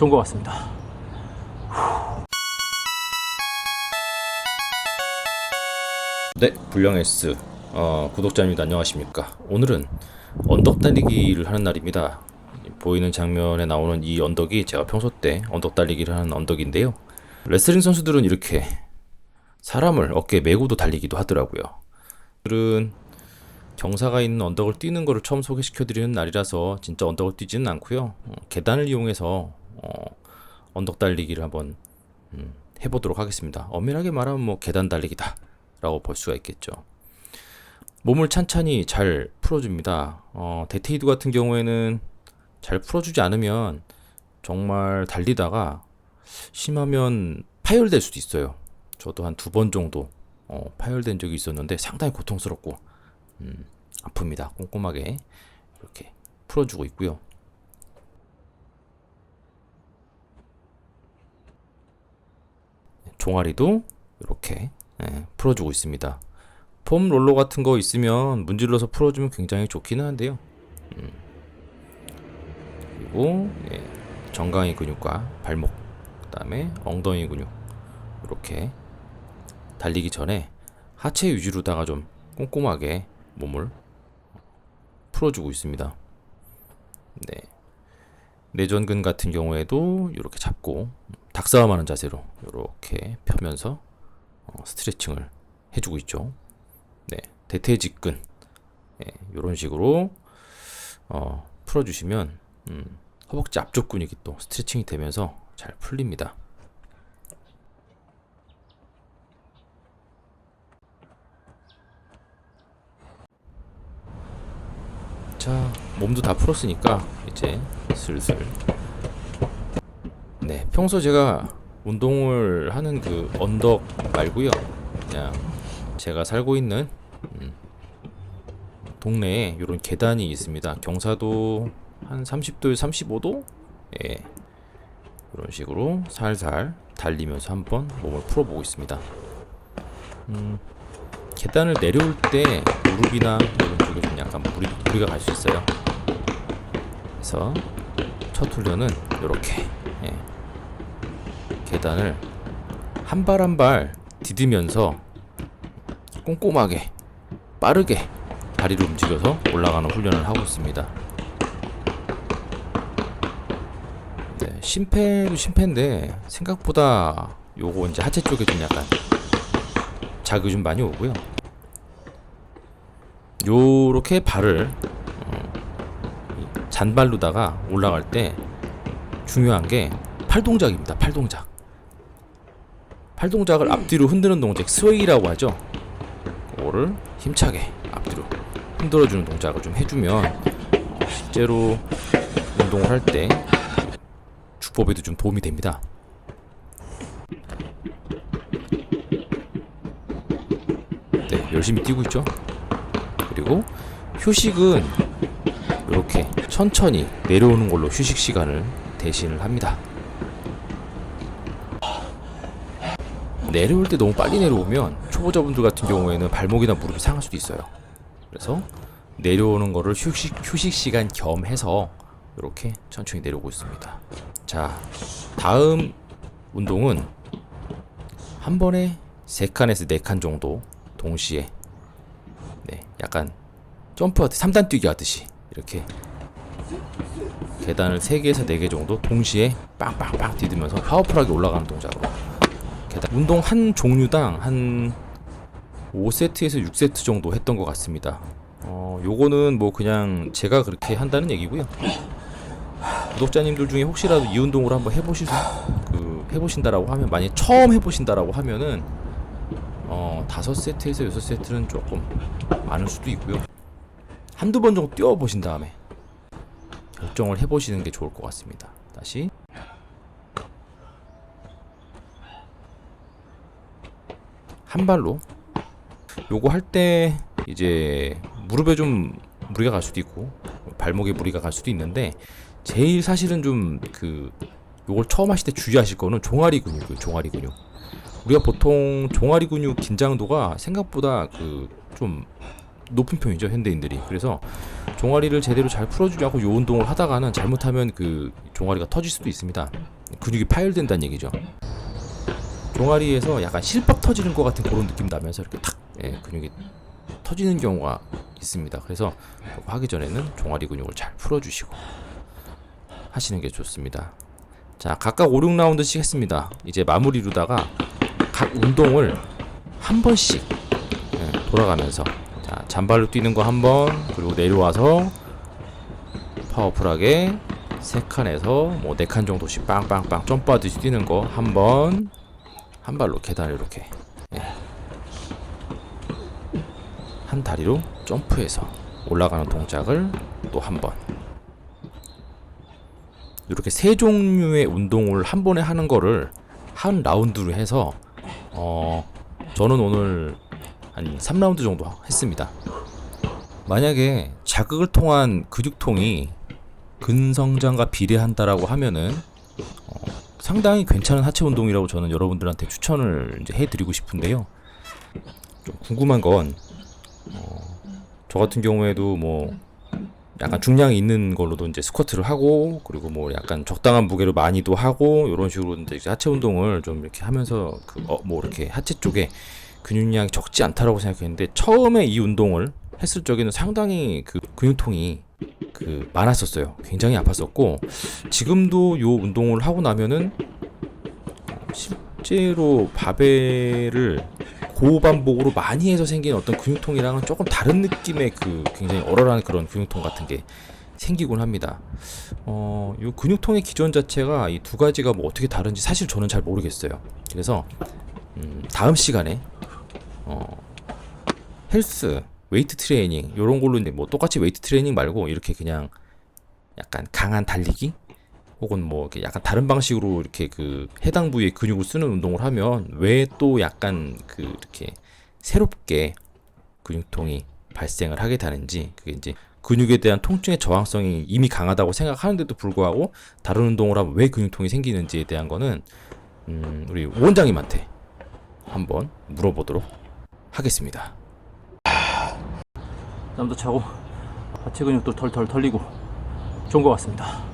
좋은 것 같습니다. 네, 불량 S 어, 구독자님들 안녕하십니까? 오늘은 언덕 달리기를 하는 날입니다. 보이는 장면에 나오는 이 언덕이 제가 평소 때 언덕 달리기를 하는 언덕인데요. 레슬링 선수들은 이렇게 사람을 어깨에 메고도 달리기도 하더라고요. 오늘은 경사가 있는 언덕을 뛰는 거를 처음 소개시켜 드리는 날이라서 진짜 언덕을 뛰지는 않고요. 어, 계단을 이용해서 어, 언덕 달리기를 한번 음, 해보도록 하겠습니다. 엄밀하게 말하면 뭐 계단 달리기다. 라고 볼 수가 있겠죠. 몸을 찬찬히 잘 풀어줍니다. 어, 데테이드 같은 경우에는 잘 풀어주지 않으면 정말 달리다가 심하면 파열될 수도 있어요. 저도 한 두 번 정도 어, 파열된 적이 있었는데 상당히 고통스럽고 음, 아픕니다. 꼼꼼하게 이렇게 풀어주고 있고요. 종아리도 이렇게 예, 풀어주고 있습니다. 폼 롤러 같은 거 있으면 문질러서 풀어주면 굉장히 좋기는 한데요. 음. 그리고 예, 정강이 근육과 발목, 그다음에 엉덩이 근육 이렇게 달리기 전에 하체 위주로다가 좀 꼼꼼하게 몸을 풀어주고 있습니다. 네. 내전근 같은 경우에도 이렇게 잡고 닭싸움하는 자세로 이렇게 펴면서 어, 스트레칭을 해주고 있죠. 네, 대퇴직근 네, 이런 식으로 어, 풀어주시면 음, 허벅지 앞쪽 근육이 또 스트레칭이 되면서 잘 풀립니다. 자, 몸도 다 풀었으니까 이제 슬슬 네, 평소 제가 운동을 하는 그 언덕 말고요. 그냥 제가 살고 있는 음, 동네에 이런 계단이 있습니다. 경사도 한 30도, 35도? 예. 이런 식으로 살살 달리면서 한번 몸을 풀어보고 있습니다. 음, 계단을 내려올 때 무릎이나 이런 쪽에 좀 약간 무리, 무리가 갈 수 있어요. 그래서 첫 훈련은 이렇게 예. 계단을 한 발 한 발 디디면서 꼼꼼하게 빠르게 다리를 움직여서 올라가는 훈련을 하고 있습니다. 네, 심폐도 심폐인데 생각보다 요거 이제 하체 쪽에 좀 약간 자극이 좀 많이 오고요. 요렇게 발을 어, 이 잔발로다가 올라갈 때 중요한 게 팔 동작입니다. 팔 동작. 팔 동작을 앞뒤로 흔드는 동작, 스웨이라고 하죠. 그거를 힘차게 앞뒤로 흔들어주는 동작을 좀 해주면 어, 실제로 운동을 할 때 주법에도 좀 도움이 됩니다. 네, 열심히 뛰고 있죠. 그리고 휴식은 이렇게 천천히 내려오는 걸로 휴식 시간을 대신을 합니다. 내려올 때 너무 빨리 내려오면 초보자분들 같은 경우에는 발목이나 무릎이 상할 수도 있어요. 그래서 내려오는 거를 휴식 휴식 시간 겸 해서 이렇게 천천히 내려오고 있습니다. 자, 다음 운동은 한 번에 세 칸에서 네 칸 정도 동시에 네, 약간 점프 3단 뛰기 하듯이 이렇게 계단을 3개에서 4개 정도 동시에 빵빵빵 디디면서 파워풀하게 올라가는 동작으로 계단 운동 한 종류당 한 5세트에서 6세트 정도 했던 것 같습니다. 어, 요거는 뭐 그냥 제가 그렇게 한다는 얘기고요. 구독자님들 중에 혹시라도 이 운동을 한번 해보실 수, 그 해보신다라고 하면 만약 처음 해보신다라고 하면은 어 다섯 세트에서 여섯 세트는 조금 많을 수도 있고요. 한두 번 정도 뛰어보신 다음에 결정을 해보시는 게 좋을 것 같습니다. 다시 한 발로. 요거 할 때 이제 무릎에 좀 무리가 갈 수도 있고 발목에 무리가 갈 수도 있는데 제일 사실은 좀 그 요걸 처음 하실 때 주의하실 거는 종아리 근육이에요 종아리 근육. 우리가 보통 종아리 근육 긴장도가 생각보다 그 좀 높은 편이죠 현대인들이. 그래서 종아리를 제대로 잘 풀어주려고 요 운동을 하다가는 잘못하면 그 종아리가 터질 수도 있습니다. 근육이 파열된다는 얘기죠. 종아리에서 약간 실밥 터지는 것 같은 그런 느낌 나면서 이렇게 탁 예, 근육이 터지는 경우가 있습니다. 그래서 하기 전에는 종아리 근육을 잘 풀어주시고 하시는 게 좋습니다. 자, 각각 5, 6라운드씩 했습니다. 이제 마무리로다가 각 운동을 한 번씩 예, 돌아가면서 자, 잔발로 뛰는 거 한 번, 그리고 내려와서 파워풀하게 세 칸에서 뭐 네 칸 정도씩 빵빵빵 점프하듯이 뛰는 거 한 번, 한 발로 계단을 이렇게 예. 한 다리로 점프해서 올라가는 동작을 또 한 번. 이렇게 세 종류의 운동을 한 번에 하는 거를 한 라운드로 해서 어 저는 오늘 한 3라운드 정도 했습니다. 만약에 자극을 통한 근육통이 근성장과 비례한다라고 하면은 어, 상당히 괜찮은 하체 운동이라고 저는 여러분들한테 추천을 이제 해드리고 싶은데요. 좀 궁금한 건, 어, 저 같은 경우에도 뭐, 약간 중량이 있는 걸로도 이제 스쿼트를 하고, 그리고 뭐 약간 적당한 무게로 많이도 하고, 이런 식으로 이제 하체 운동을 좀 이렇게 하면서, 그, 어, 뭐 이렇게 하체 쪽에 근육량이 적지 않다라고 생각했는데, 처음에 이 운동을 했을 적에는 상당히 그 근육통이 그 많았었어요. 굉장히 아팠었고 지금도 요 운동을 하고 나면은 어, 실제로 바벨을 고반복으로 많이 해서 생긴 어떤 근육통이랑은 조금 다른 느낌의 그 굉장히 얼얼한 그런 근육통 같은 게 생기곤 합니다. 어, 요 근육통의 기전 자체가 이 두 가지가 뭐 어떻게 다른지 사실 저는 잘 모르겠어요. 그래서 음, 다음 시간에 어, 헬스 웨이트 트레이닝 요런 걸로 이제 뭐 똑같이 웨이트 트레이닝 말고 이렇게 그냥 약간 강한 달리기 혹은 뭐 이렇게 약간 다른 방식으로 이렇게 그 해당 부위의 근육을 쓰는 운동을 하면 왜 또 약간 그 이렇게 새롭게 근육통이 발생을 하게 되는지 그게 이제 근육에 대한 통증의 저항성이 이미 강하다고 생각하는데도 불구하고 다른 운동을 하면 왜 근육통이 생기는지에 대한 거는 음, 우리 원장님한테 한번 물어보도록 하겠습니다. 잠도 자고 하체 근육도 털털 털리고 좋은 것 같습니다.